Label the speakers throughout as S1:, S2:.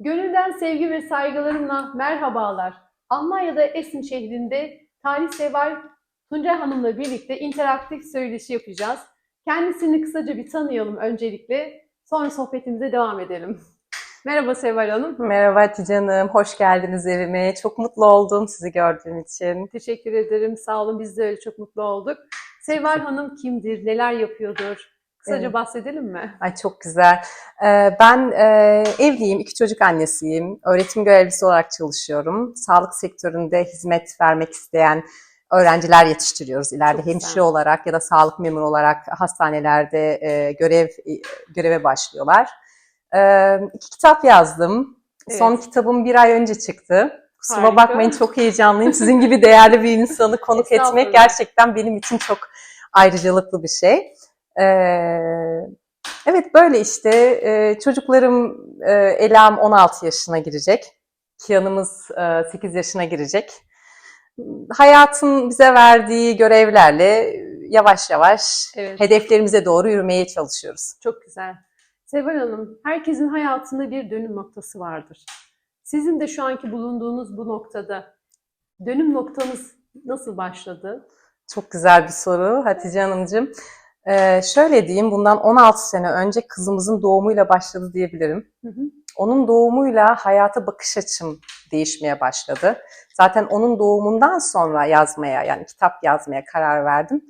S1: Gönülden sevgi ve saygılarımla merhabalar. Almanya'da Essen şehrinde tarihsever Tuncay Hanım'la birlikte interaktif söyleşi yapacağız. Kendisini kısaca bir tanıyalım öncelikle. Sonra sohbetimize devam edelim. Merhaba Seval Hanım.
S2: Merhaba Hatice Hanım, hoş geldiniz evime. Çok mutlu oldum sizi gördüğüm için.
S1: Teşekkür ederim. Sağ olun. Biz de öyle çok mutlu olduk. Seval Hanım kimdir? Neler yapıyordur? Kısaca
S2: Evet.
S1: bahsedelim mi?
S2: Ay çok güzel. Ee, ben e, evliyim, iki çocuk annesiyim. Öğretim görevlisi olarak çalışıyorum. Sağlık sektöründe hizmet vermek isteyen öğrenciler yetiştiriyoruz. İleride
S1: Çok güzel.
S2: hemşire olarak ya da sağlık memuru olarak hastanelerde e, görev göreve başlıyorlar. Ee, iki kitap yazdım. Son
S1: Evet.
S2: kitabım bir ay önce çıktı. Kusura
S1: Harika.
S2: bakmayın çok heyecanlıyım. Sizin gibi değerli bir insanı konuk etmek gerçekten benim için çok ayrıcalıklı bir şey. Ee, evet böyle işte Ee, çocuklarım e, Elam 16 yaşına girecek. Kiyan'ımız e, 8 yaşına girecek. Hayatın bize verdiği görevlerle yavaş yavaş
S1: Evet.
S2: hedeflerimize doğru yürümeye çalışıyoruz.
S1: Çok güzel. Seval Hanım, herkesin hayatında bir dönüm noktası vardır. Sizin de şu anki bulunduğunuz bu noktada dönüm noktanız nasıl başladı?
S2: Çok güzel bir soru Hatice Hanımcığım. Ee, şöyle diyeyim, bundan 16 sene önce kızımızın doğumuyla başladı diyebilirim.
S1: Hı hı.
S2: Onun doğumuyla hayata bakış açım değişmeye başladı. Zaten onun doğumundan sonra yazmaya, yani kitap yazmaya karar verdim.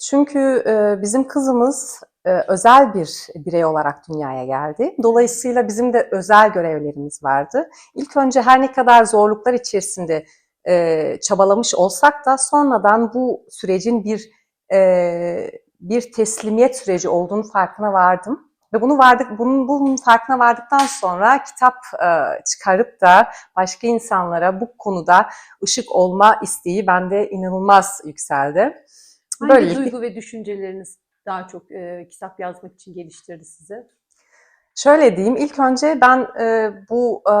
S2: Çünkü e, bizim kızımız e, özel bir birey olarak dünyaya geldi. Dolayısıyla bizim de özel görevlerimiz vardı. İlk önce her ne kadar zorluklar içerisinde e, çabalamış olsak da sonradan bu sürecin bir e, bir teslimiyet süreci olduğunu farkına vardım. Ve bunu vardık, bunun, bunun farkına vardıktan sonra kitap e, çıkarıp da başka insanlara bu konuda ışık olma isteği bende inanılmaz yükseldi.
S1: Hangi
S2: Böylelikle-
S1: duygu ve düşünceleriniz daha çok e, kitap yazmak için geliştirdi size?
S2: Şöyle diyeyim, ilk önce ben e, bu e,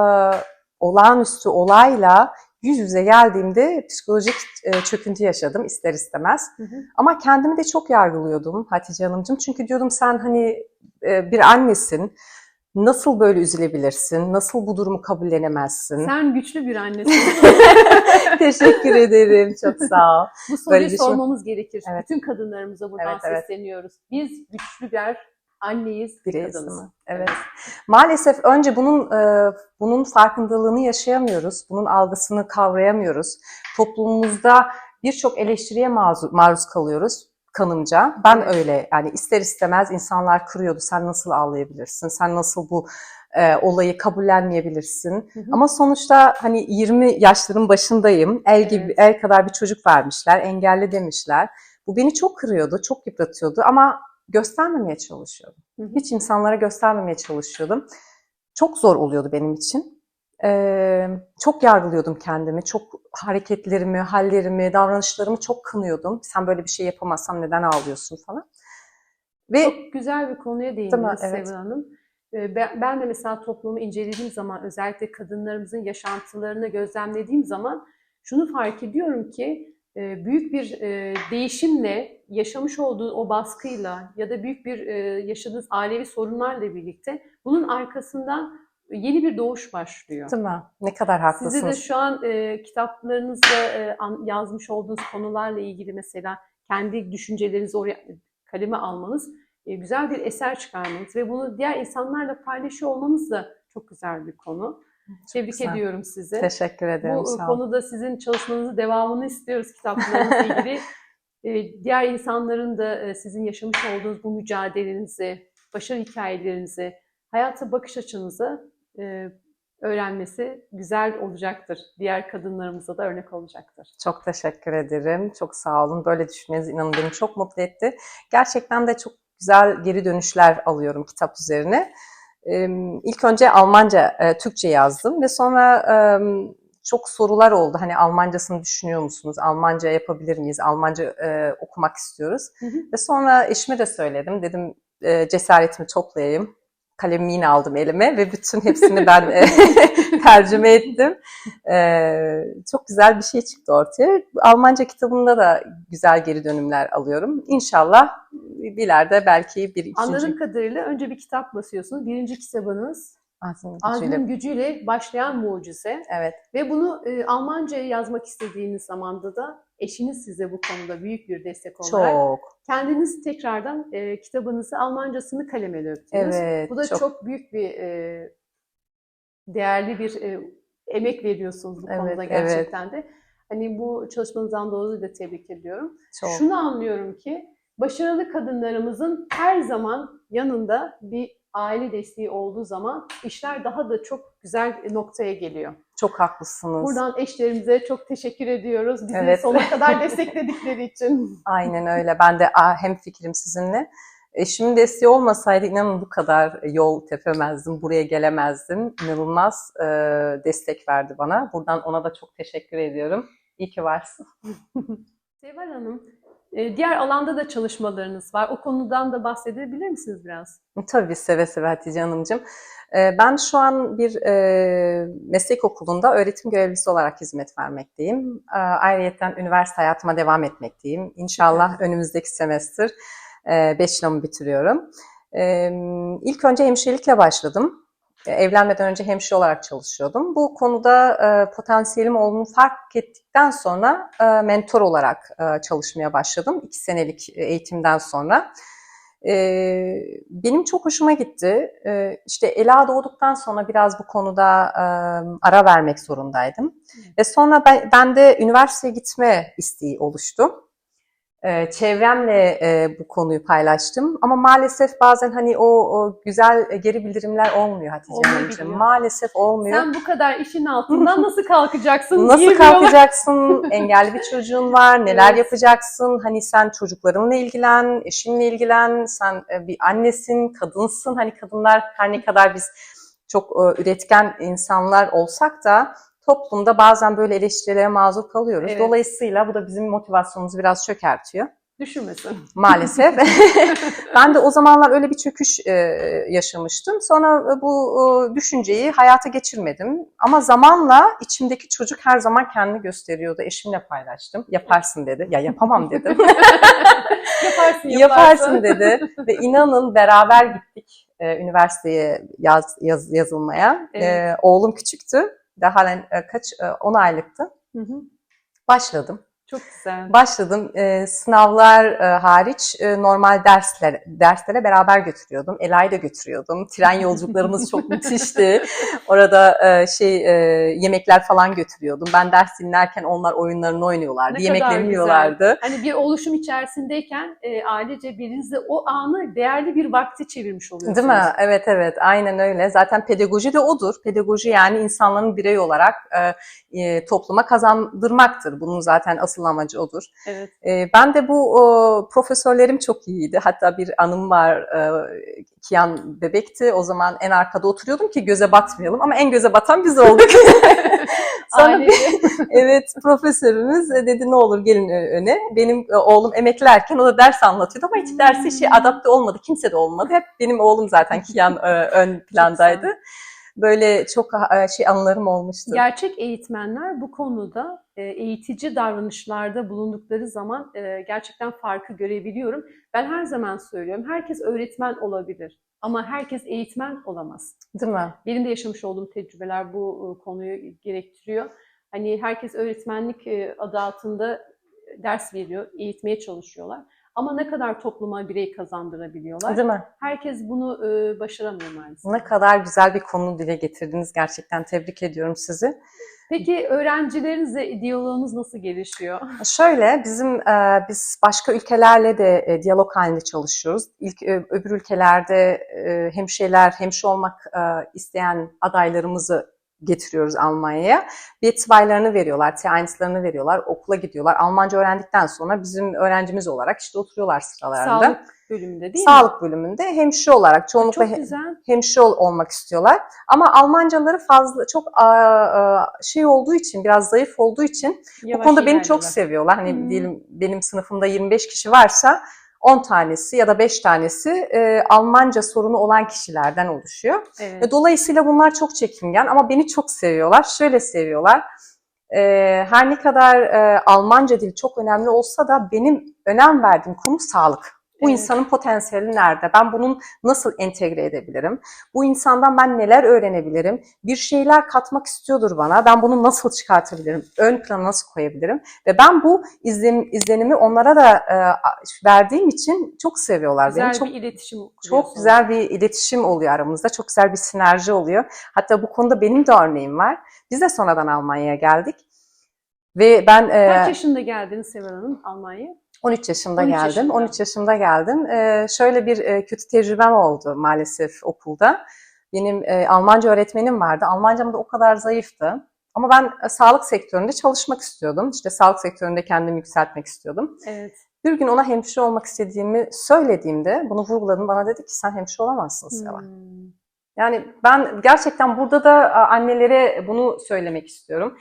S2: olağanüstü olayla yüz yüze geldiğimde psikolojik e, çöküntü yaşadım ister istemez.
S1: Hı hı.
S2: Ama kendimi de çok yargılıyordum Hatice Hanımcığım. Çünkü diyordum sen hani e, bir annesin, nasıl böyle üzülebilirsin, nasıl bu durumu kabullenemezsin?
S1: Sen güçlü bir annesin.
S2: Teşekkür ederim, çok sağ ol.
S1: bu soruyu
S2: Böyle bir şey-
S1: sormamız gerekir.
S2: Evet.
S1: Bütün kadınlarımıza buradan
S2: Evet, evet.
S1: sesleniyoruz. Biz güçlü bir anneyiz, bir kadınız.
S2: Evet. Maalesef önce bunun e, bunun farkındalığını yaşayamıyoruz, bunun algısını kavrayamıyoruz. Toplumumuzda birçok eleştiriye maruz, maruz kalıyoruz kanımca. Ben
S1: Evet.
S2: öyle yani ister istemez insanlar kırıyordu. Sen nasıl ağlayabilirsin? Sen nasıl bu e, olayı kabullenmeyebilirsin?
S1: Hı hı.
S2: Ama sonuçta hani 20 yaşların başındayım. El gibi
S1: Evet.
S2: el kadar bir çocuk vermişler, engelli demişler. Bu beni çok kırıyordu, çok yıpratıyordu ama göstermemeye çalışıyordum.
S1: Hı hı.
S2: Hiç insanlara göstermemeye çalışıyordum. Çok zor oluyordu benim için. Ee, çok yargılıyordum kendimi, çok hareketlerimi, hallerimi, davranışlarımı çok kınıyordum. Sen böyle bir şey yapamazsan neden ağlıyorsun falan. Ve
S1: Çok güzel bir konuya değindiniz
S2: Evet.
S1: Hanım. Ben de mesela toplumu incelediğim zaman özellikle kadınlarımızın yaşantılarını gözlemlediğim zaman şunu fark ediyorum ki büyük bir e, değişimle yaşamış olduğu o baskıyla ya da büyük bir e, yaşadığınız ailevi sorunlarla birlikte bunun arkasından yeni bir doğuş başlıyor.
S2: değil mi? Ne kadar haklısınız.
S1: Size de şu an e, kitaplarınızda e, yazmış olduğunuz konularla ilgili mesela kendi düşüncelerinizi oraya kaleme almanız, e, güzel bir eser çıkarmanız ve bunu diğer insanlarla paylaşıyor olmanız da çok güzel bir konu. Tebrik
S2: güzel.
S1: ediyorum sizi.
S2: Teşekkür ederim.
S1: Bu e,
S2: sağ
S1: konuda sizin çalışmanızı devamını istiyoruz kitaplarınızla ilgili. E, diğer insanların da e, sizin yaşamış olduğunuz bu mücadelenizi, başarı hikayelerinizi, hayata bakış açınızı öğrenmesi güzel olacaktır. Diğer kadınlarımıza da örnek olacaktır.
S2: Çok teşekkür ederim. Çok sağ olun. Böyle düşünmeniz inanın beni çok mutlu etti. Gerçekten de çok güzel geri dönüşler alıyorum kitap üzerine. İlk önce Almanca, e, Türkçe yazdım ve sonra çok sorular oldu. Hani Almancasını düşünüyor musunuz? Almanca yapabilir miyiz? Almanca e, okumak istiyoruz.
S1: Hı hı.
S2: Ve sonra eşime de söyledim. Dedim e, cesaretimi toplayayım. Kalemimi yine aldım elime ve bütün hepsini ben e, tercüme ettim. Çok güzel bir şey çıktı ortaya. Almanca kitabında da güzel geri dönümler alıyorum. İnşallah ileride belki bir ikinci...
S1: Anladığım kadarıyla önce bir kitap basıyorsunuz. Birinci kitabınız
S2: Azim gücüyle.
S1: Azmin gücüyle başlayan mucize.
S2: Evet.
S1: Ve bunu e, Almanca'ya yazmak istediğiniz zamanda da eşiniz size bu konuda büyük bir destek olarak
S2: Çok.
S1: kendiniz tekrardan e, kitabınızı Almancasını kaleme döktünüz.
S2: Evet.
S1: Bu da çok,
S2: çok.
S1: büyük bir e, değerli bir e, emek veriyorsunuz bu
S2: Evet,
S1: konuda
S2: evet.
S1: gerçekten de. Hani bu çalışmanızdan dolayı da tebrik ediyorum.
S2: çok.
S1: Şunu anlıyorum ki başarılı kadınlarımızın her zaman yanında bir aile desteği olduğu zaman işler daha da çok güzel noktaya geliyor.
S2: Çok haklısınız.
S1: Buradan eşlerimize çok teşekkür ediyoruz. Bizi
S2: Evet.
S1: sonuna kadar destekledikleri için.
S2: Aynen öyle. Ben de hem fikrim sizinle. Eşimin desteği olmasaydı inanın bu kadar yol tepemezdim, buraya gelemezdim. İnanılmaz e, destek verdi bana. Buradan ona da çok teşekkür ediyorum. İyi ki varsın.
S1: Seval Hanım, diğer alanda da çalışmalarınız var. O konudan da bahsedebilir misiniz biraz?
S2: Tabii seve seve Hatice Hanımcığım. Ee, Ben şu an bir e, meslek okulunda öğretim görevlisi olarak hizmet vermekteyim. Ee, Ayrıyeten üniversite hayatıma devam etmekteyim. İnşallah önümüzdeki semestr 5 yılımı bitiriyorum. Ee, İlk önce hemşirelikle başladım. Ee, Evlenmeden önce hemşire olarak çalışıyordum. Bu konuda e, potansiyelim olduğunu fark ettikten sonra e, mentor olarak e, çalışmaya başladım. İki senelik eğitimden sonra. Ee, benim çok hoşuma gitti. Ee, işte Ela doğduktan sonra biraz bu konuda e, ara vermek zorundaydım. Ve sonra ben, bende üniversiteye gitme isteği oluştu. Ee, çevremle e, bu konuyu paylaştım. Ama maalesef bazen hani o, o güzel geri bildirimler olmuyor Hatice. Hanımcığım. Maalesef olmuyor.
S1: Sen bu kadar işin altından nasıl kalkacaksın?
S2: Nasıl kalkacaksın? Engelli bir çocuğun var. Neler
S1: Evet.
S2: yapacaksın? Hani sen çocuklarınla ilgilen, eşinle ilgilen. Sen e, bir annesin, kadınsın. Hani kadınlar her ne kadar biz çok e, üretken insanlar olsak da toplumda bazen böyle eleştirilere maruz kalıyoruz.
S1: Evet.
S2: Dolayısıyla bu da bizim motivasyonumuzu biraz çökertiyor
S1: Düşünmesin.
S2: maalesef. ben de o zamanlar öyle bir çöküş e, yaşamıştım. Sonra bu e, düşünceyi hayata geçirmedim. Ama zamanla içimdeki çocuk her zaman kendini gösteriyordu. Eşimle paylaştım. Yaparsın dedi. Ya yapamam dedim.
S1: Yaparsın, yaparsın.
S2: Yaparsın dedi. Ve inanın beraber gittik e, üniversiteye yaz, yaz, yazılmaya.
S1: Evet.
S2: E, oğlum küçüktü. Daha halen e, kaç, e, 10 aylıktı.
S1: Hı hı.
S2: Başladım.
S1: Çok güzel.
S2: Başladım. Ee, sınavlar e, hariç e, normal dersler derslere beraber götürüyordum. Ela'yı da götürüyordum. Tren yolculuklarımız çok müthişti. Orada e, şey e, yemekler falan götürüyordum. Ben ders dinlerken onlar oyunlarını oynuyorlardı.
S1: Ne
S2: Yemeklerini yiyorlardı.
S1: Hani bir oluşum içerisindeyken e, ailece birinizle o anı değerli bir vakti çevirmiş oluyorsunuz.
S2: Değil mi? Evet evet aynen öyle. Zaten pedagoji de odur. Pedagoji yani insanların birey olarak e, e, topluma kazandırmaktır. Bunun zaten asıl amacı odur.
S1: Evet.
S2: E, ben de bu profesörlerim çok iyiydi. Hatta bir anım var. E, Kian bebekti. O zaman en arkada oturuyordum ki göze batmayalım. Ama en göze batan biz olduk. Sonra
S1: Ailece.
S2: evet profesörümüz e, dedi ne olur gelin öne. Benim e, oğlum emeklerken o da ders anlatıyordu ama hiç derse şey adapte olmadı. Kimse de olmadı. Hep benim oğlum zaten Kian e, ön plandaydı. Böyle çok e, şey anılarım olmuştu.
S1: Gerçek eğitmenler bu konuda e, eğitici davranışlarda bulundukları zaman e, gerçekten farkı görebiliyorum. Ben her zaman söylüyorum, herkes öğretmen olabilir ama herkes eğitmen olamaz.
S2: Değil mi?
S1: Benim de yaşamış olduğum tecrübeler bu konuyu gerektiriyor. Hani herkes öğretmenlik adı altında ders veriyor, eğitmeye çalışıyorlar. Ama ne kadar topluma birey kazandırabiliyorlar?
S2: Değil mi?
S1: Herkes bunu e, başaramıyor maalesef.
S2: Ne kadar güzel bir konu dile getirdiniz. Gerçekten tebrik ediyorum sizi.
S1: Peki öğrencilerinizle diyaloğunuz nasıl gelişiyor?
S2: Şöyle bizim e, biz başka ülkelerle de e, diyalog halinde çalışıyoruz. İlk e, öbür ülkelerde e, hemşireler, hemşire olmak e, isteyen adaylarımızı getiriyoruz Almanya'ya. Betwaylarını veriyorlar, T1'larını veriyorlar, okula gidiyorlar. Almanca öğrendikten sonra bizim öğrencimiz olarak işte oturuyorlar sıralarında.
S1: Sağlık bölümünde değil mi?
S2: Sağlık bölümünde hemşire olarak çoğunlukla
S1: Çok güzel.
S2: hemşire ol- olmak istiyorlar. Ama Almancaları fazla çok aa, aa, şey olduğu için, biraz zayıf olduğu için bu
S1: Yavaş
S2: konuda beni çok seviyorlar. Hani
S1: Hı.
S2: diyelim benim sınıfımda 25 kişi varsa 10 tanesi ya da 5 tanesi e, Almanca sorunu olan kişilerden oluşuyor.
S1: Evet.
S2: Dolayısıyla bunlar çok çekingen ama beni çok seviyorlar. Şöyle seviyorlar. E, her ne kadar e, Almanca dili çok önemli olsa da benim önem verdiğim konu sağlık. Bu
S1: Evet.
S2: insanın potansiyeli nerede? Ben bunun nasıl entegre edebilirim? Bu insandan ben neler öğrenebilirim? Bir şeyler katmak istiyordur bana. Ben bunu nasıl çıkartabilirim? Ön plana nasıl koyabilirim? Ve ben bu izlenim, izlenimi onlara da e, verdiğim için çok seviyorlar
S1: Güzel
S2: beni. Çok
S1: bir iletişim
S2: çok güzel bir iletişim oluyor aramızda. Çok güzel bir sinerji oluyor. Hatta bu konuda benim de örneğim var. Biz de sonradan Almanya'ya geldik. Ve ben e,
S1: Kaç yaşında geldiniz Seval Hanım Almanya'ya?
S2: 13 yaşında
S1: 13
S2: geldim.
S1: yaşında.
S2: 13 yaşında geldim. Ee, şöyle bir e, kötü tecrübem oldu maalesef okulda. Benim e, Almanca öğretmenim vardı. Almancam da o kadar zayıftı. Ama ben e, sağlık sektöründe çalışmak istiyordum. İşte sağlık sektöründe kendimi yükseltmek istiyordum.
S1: Evet.
S2: Bir gün ona hemşire olmak istediğimi söylediğimde bunu vurguladım. Bana dedi ki sen hemşire olamazsın Seva.
S1: Hmm.
S2: Yani ben gerçekten burada da annelere bunu söylemek istiyorum.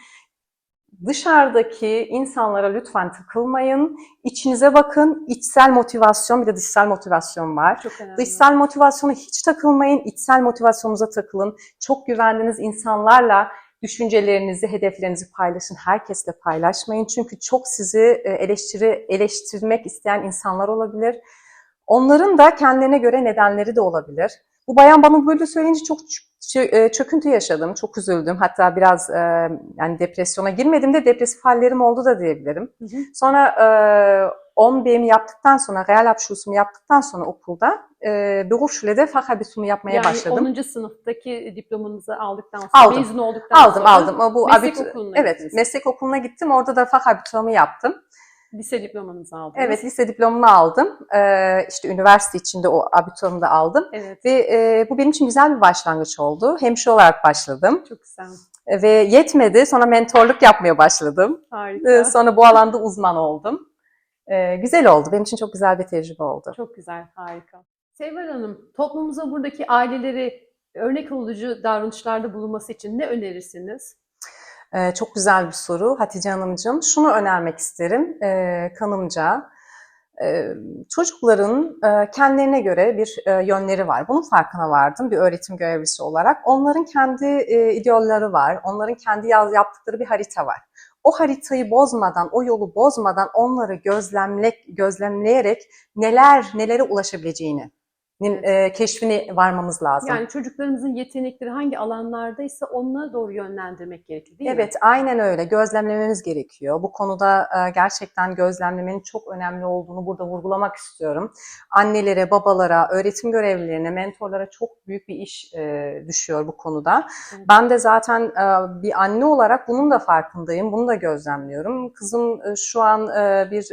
S2: Dışarıdaki insanlara lütfen takılmayın. İçinize bakın. İçsel motivasyon bir de dışsal motivasyon var.
S1: Çok önemli.
S2: Dışsal motivasyona hiç takılmayın. İçsel motivasyonunuza takılın. Çok güvendiğiniz insanlarla düşüncelerinizi, hedeflerinizi paylaşın. Herkesle paylaşmayın. Çünkü çok sizi e, eleştiri eleştirmek isteyen insanlar olabilir. Onların da kendilerine göre nedenleri de olabilir. Bu bayan bana böyle söyleyince çok çöküntü yaşadım, çok üzüldüm. Hatta biraz e, yani depresyona girmedim de depresif hallerim oldu da diyebilirim.
S1: Hı hı.
S2: Sonra e, 10 BM'i yaptıktan sonra, Realabschluss'umu yaptıktan sonra okulda e, Berufsschulede Fachabitur'umu yapmaya
S1: yani
S2: başladım.
S1: 10. sınıftaki diplomanızı aldıktan sonra,
S2: Aldım.
S1: mezun olduktan
S2: Aldım,
S1: sonra
S2: aldım. Bu
S1: meslek
S2: abit-
S1: okuluna
S2: Evet,
S1: gittiniz.
S2: meslek okuluna gittim. Orada da Fachabitur'umu yaptım.
S1: Lise diplomanızı aldınız.
S2: Evet, lise diplomumu aldım. E, işte üniversite içinde o abiturumu da aldım.
S1: Evet.
S2: Ve e, bu benim için güzel bir başlangıç oldu. Hemşire olarak başladım.
S1: Çok güzel.
S2: E, Ve yetmedi. Sonra mentorluk yapmaya başladım.
S1: Harika.
S2: E, Sonra bu alanda uzman oldum. E, Güzel oldu. Benim için çok güzel bir tecrübe oldu.
S1: Çok güzel, harika. Sevval Hanım, toplumumuza buradaki aileleri örnek olucu davranışlarda bulunması için ne önerirsiniz?
S2: Ee, çok güzel bir soru Hatice Hanımcığım. Şunu önermek isterim e, kanımca. E, çocukların e, kendilerine göre bir e, yönleri var. Bunun farkına vardım bir öğretim görevlisi olarak. Onların kendi e, idealleri var. Onların kendi yaz, yaptıkları bir harita var. O haritayı bozmadan, o yolu bozmadan onları gözlemle, gözlemleyerek neler nelere ulaşabileceğini e, keşfine varmamız lazım.
S1: Yani çocuklarımızın yetenekleri hangi alanlardaysa onlara doğru yönlendirmek gerekiyor değil mi?
S2: Evet, aynen öyle. Gözlemlememiz gerekiyor. Bu konuda e, gerçekten gözlemlemenin çok önemli olduğunu burada vurgulamak istiyorum. Annelere, babalara, öğretim görevlilerine, mentorlara çok büyük bir iş e, düşüyor bu konuda.
S1: Evet.
S2: Ben de zaten e, bir anne olarak bunun da farkındayım, bunu da gözlemliyorum. Kızım şu an bir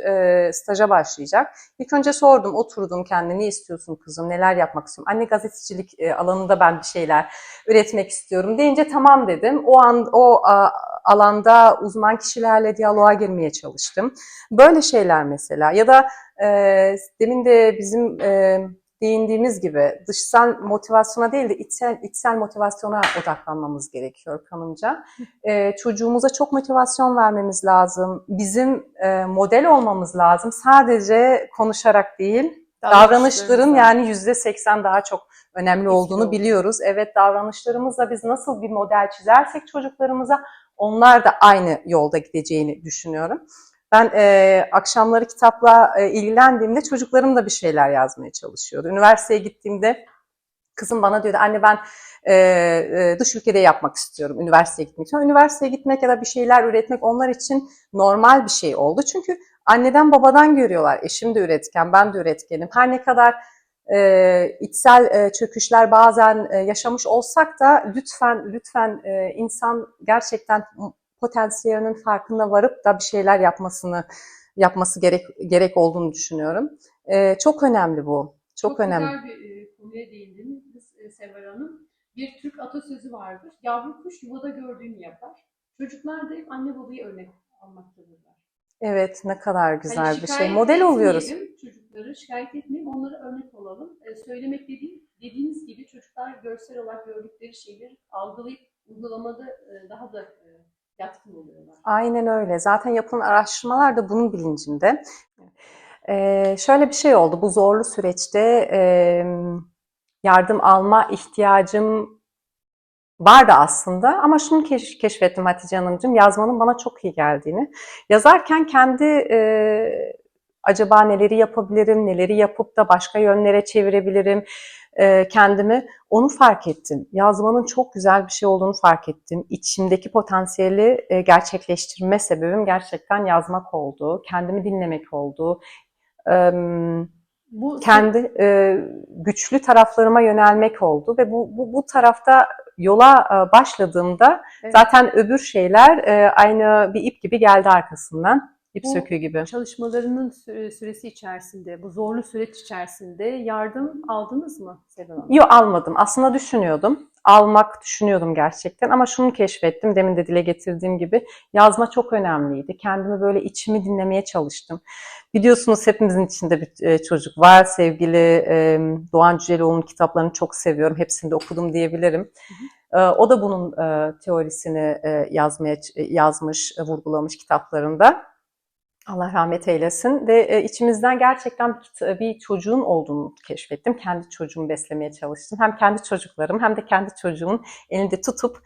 S2: staja başlayacak. İlk önce sordum, oturdum kendine ne istiyorsun kızım, neler yapmak istiyorum. Anne gazetecilik e, alanında ben bir şeyler üretmek istiyorum deyince tamam dedim. O an o alanda uzman kişilerle diyaloğa girmeye çalıştım. Böyle şeyler mesela ya da e, demin de bizim e, değindiğimiz gibi dışsal motivasyona değil de içsel, içsel motivasyona odaklanmamız gerekiyor kanımca. E, çocuğumuza çok motivasyon vermemiz lazım. Bizim e, model olmamız lazım. Sadece konuşarak değil, davranışların yani yüzde seksen daha çok önemli olduğunu
S1: oldu.
S2: biliyoruz. Evet davranışlarımızla biz nasıl bir model çizersek çocuklarımıza onlar da aynı yolda gideceğini düşünüyorum. Ben e, akşamları kitapla e, ilgilendiğimde çocuklarım da bir şeyler yazmaya çalışıyordu. Üniversiteye gittiğimde kızım bana diyordu anne ben e, e, dış ülkede yapmak istiyorum üniversiteye gitmek. Üniversiteye gitmek ya da bir şeyler üretmek onlar için normal bir şey oldu. Çünkü anneden babadan görüyorlar. Eşim de üretken, ben de üretkenim. Her ne kadar e, içsel e, çöküşler bazen e, yaşamış olsak da lütfen lütfen e, insan gerçekten potansiyelinin farkına varıp da bir şeyler yapmasını yapması gerek gerek olduğunu düşünüyorum. E, çok önemli bu. Çok, önemli.
S1: güzel bir e, konuya değindiniz e, Seval Hanım. Bir Türk atasözü vardır. Yavru kuş yuvada gördüğünü yapar. Çocuklar da hep anne babayı örnek almaktadırlar.
S2: Evet, ne kadar güzel
S1: Hani
S2: bir şey. Model oluyoruz.
S1: Çocukları şikayet etmeyelim, onlara örnek olalım. E, söylemek dediğim, dediğiniz gibi çocuklar görsel olarak gördükleri şeyleri algılayıp uygulamada e, daha da e, yatkın oluyorlar.
S2: Aynen öyle. Zaten yapılan araştırmalar da bunun bilincinde. Ee, şöyle bir şey oldu. Bu zorlu süreçte e, yardım alma ihtiyacım vardı aslında ama şunu keş- keşfettim Hatice Hanımcığım, yazmanın bana çok iyi geldiğini. Yazarken kendi e, Acaba neleri yapabilirim, neleri yapıp da başka yönlere çevirebilirim e, kendimi? Onu fark ettim. Yazmanın çok güzel bir şey olduğunu fark ettim. İçimdeki potansiyeli e, gerçekleştirme sebebim gerçekten yazmak oldu. Kendimi dinlemek oldu. Eee,
S1: Bu
S2: kendi e, güçlü taraflarıma yönelmek oldu ve bu bu, bu tarafta yola e, başladığımda
S1: Evet.
S2: zaten öbür şeyler e, aynı bir ip gibi geldi arkasından. İp
S1: Bu-
S2: söküğü gibi.
S1: çalışmalarının sü- süresi içerisinde, bu zorlu süreç içerisinde yardım aldınız mı Seval Hanım?
S2: Yok almadım. Aslında düşünüyordum. Almak düşünüyordum gerçekten ama şunu keşfettim. Demin de dile getirdiğim gibi yazma çok önemliydi. Kendimi böyle içimi dinlemeye çalıştım. Biliyorsunuz hepimizin içinde bir e, çocuk var. Sevgili e, Doğan Cüceloğlu'nun kitaplarını çok seviyorum. Hepsini de okudum diyebilirim. E, O da bunun e, teorisini e, yazmaya yazmış, e, vurgulamış kitaplarında. Allah rahmet eylesin ve e, içimizden gerçekten bir, çocuğun olduğunu keşfettim. Kendi çocuğumu beslemeye çalıştım. Hem kendi çocuklarım hem de kendi çocuğumun elinde tutup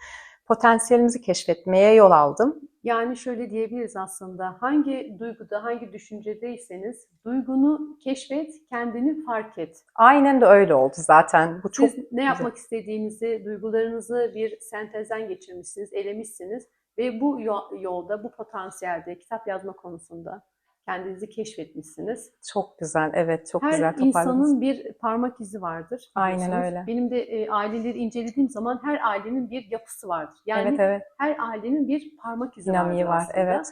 S2: potansiyelimizi keşfetmeye yol aldım.
S1: Yani şöyle diyebiliriz aslında. Hangi duyguda, hangi düşüncedeyseniz duygunu keşfet, kendini fark et.
S2: Aynen de öyle oldu zaten. Bu çok
S1: Siz ne yapmak istediğinizi, duygularınızı bir sentezden geçirmişsiniz, elemişsiniz ve bu yo- yolda, bu potansiyelde, kitap yazma konusunda kendinizi keşfetmişsiniz.
S2: çok güzel. Evet, çok
S1: Her
S2: güzel toparladınız.
S1: insanın bir parmak izi vardır.
S2: Aynen öyle.
S1: Benim de e, aileleri incelediğim zaman her ailenin bir yapısı vardır. Yani
S2: evet, evet.
S1: her ailenin bir parmak izi
S2: Dinamiği
S1: vardır
S2: var.
S1: aslında.
S2: Evet.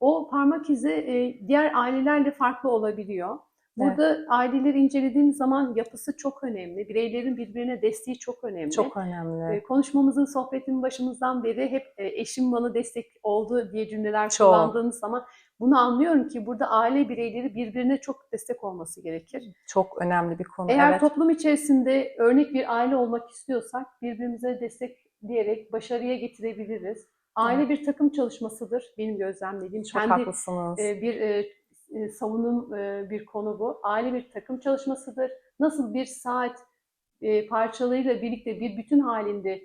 S1: O parmak izi e, diğer ailelerle farklı olabiliyor. Burada aileleri incelediğimiz zaman yapısı çok önemli. Bireylerin birbirine desteği çok önemli.
S2: Çok önemli.
S1: E, Konuşmamızın, sohbetin başımızdan beri hep e, eşim bana destek oldu diye cümleler
S2: Çok.
S1: kullandığınız zaman bunu anlıyorum ki burada aile bireyleri birbirine çok destek olması gerekir.
S2: Çok önemli bir konu.
S1: Eğer
S2: evet.
S1: toplum içerisinde örnek bir aile olmak istiyorsak birbirimize destekleyerek başarıya getirebiliriz. Aile bir takım çalışmasıdır benim gözlemlediğim.
S2: Çok
S1: Kendi
S2: haklısınız.
S1: e, bir e, e, savunum e, bir konu bu. Aile bir takım çalışmasıdır. Nasıl bir saat e, parçalarıyla birlikte bir bütün halinde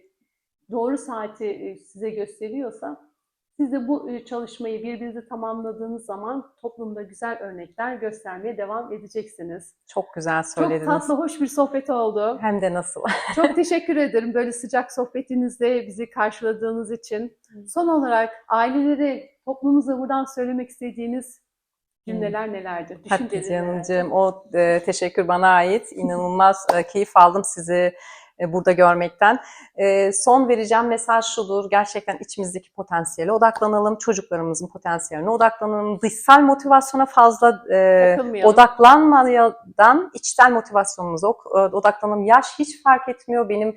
S1: doğru saati e, size gösteriyorsa siz de bu e, çalışmayı birbirinizi tamamladığınız zaman toplumda güzel örnekler göstermeye devam edeceksiniz.
S2: Çok güzel
S1: Çok
S2: söylediniz.
S1: tatlı, hoş bir sohbet oldu.
S2: Hem de nasıl.
S1: Çok teşekkür ederim böyle sıcak sohbetinizde bizi karşıladığınız için. Son olarak ailelere, toplumumuza buradan söylemek istediğiniz cümleler nelerdir?
S2: Hatice? Hanımcığım, o e, teşekkür bana ait. İnanılmaz e, keyif aldım sizi e, burada görmekten. E, son vereceğim mesaj şudur. Gerçekten içimizdeki potansiyele odaklanalım. Çocuklarımızın potansiyeline odaklanalım. Dışsal motivasyona fazla e, odaklanmadan içsel motivasyonumuza e, odaklanalım. Yaş hiç fark etmiyor. Benim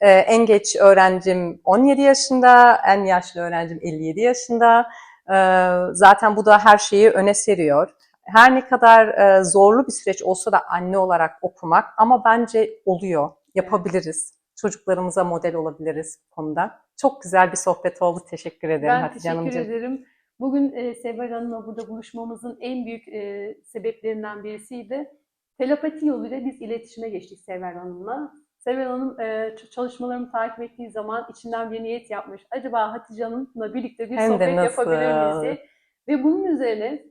S2: e, en geç öğrencim 17 yaşında, en yaşlı öğrencim 57 yaşında. E, zaten bu da her şeyi öne seriyor. Her ne kadar e, zorlu bir süreç olsa da anne olarak okumak ama bence oluyor. Yapabiliriz. Çocuklarımıza model olabiliriz bu konuda. Çok güzel bir sohbet oldu. Teşekkür ederim
S1: Ben
S2: Hatice
S1: teşekkür
S2: Hanımcığım.
S1: ederim. Bugün e, Seval Hanım'la burada buluşmamızın en büyük e, sebeplerinden birisiydi. Telepati yoluyla biz iletişime geçtik Seval Hanım'la. Seval Hanım e, çalışmalarımı takip ettiği zaman içinden bir niyet yapmış. Acaba Hatice Hanım'la birlikte bir
S2: Hem
S1: sohbet
S2: nasıl?
S1: yapabilir miyiz diye. Ve bunun üzerine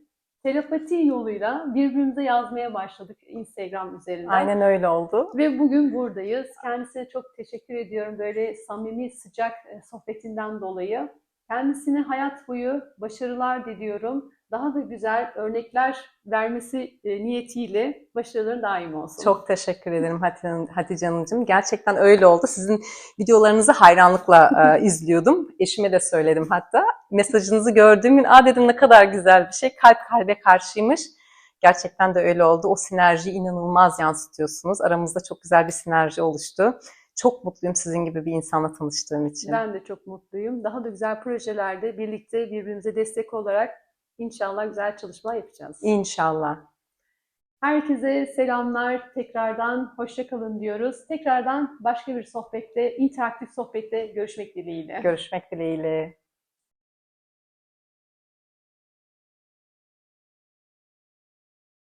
S1: telepati yoluyla birbirimize yazmaya başladık Instagram üzerinden.
S2: Aynen öyle oldu.
S1: Ve bugün buradayız. Kendisine çok teşekkür ediyorum böyle samimi, sıcak e, sohbetinden dolayı. Kendisine hayat boyu başarılar diliyorum. Daha da güzel örnekler vermesi e, niyetiyle başarıların daim olsun.
S2: Çok teşekkür ederim Hatice, Hatice Hanımcığım. Gerçekten öyle oldu. Sizin videolarınızı hayranlıkla e, izliyordum. Eşime de söyledim hatta. Mesajınızı gördüğüm gün, aa dedim ne kadar güzel bir şey. Kalp kalbe karşıymış. Gerçekten de öyle oldu. O sinerjiyi inanılmaz yansıtıyorsunuz. Aramızda çok güzel bir sinerji oluştu. Çok mutluyum sizin gibi bir insanla tanıştığım için.
S1: Ben de çok mutluyum. Daha da güzel projelerde birlikte birbirimize destek olarak inşallah güzel çalışmalar yapacağız.
S2: İnşallah.
S1: Herkese selamlar. Tekrardan hoşça kalın diyoruz. Tekrardan başka bir sohbette, interaktif sohbette görüşmek dileğiyle.
S2: Görüşmek dileğiyle.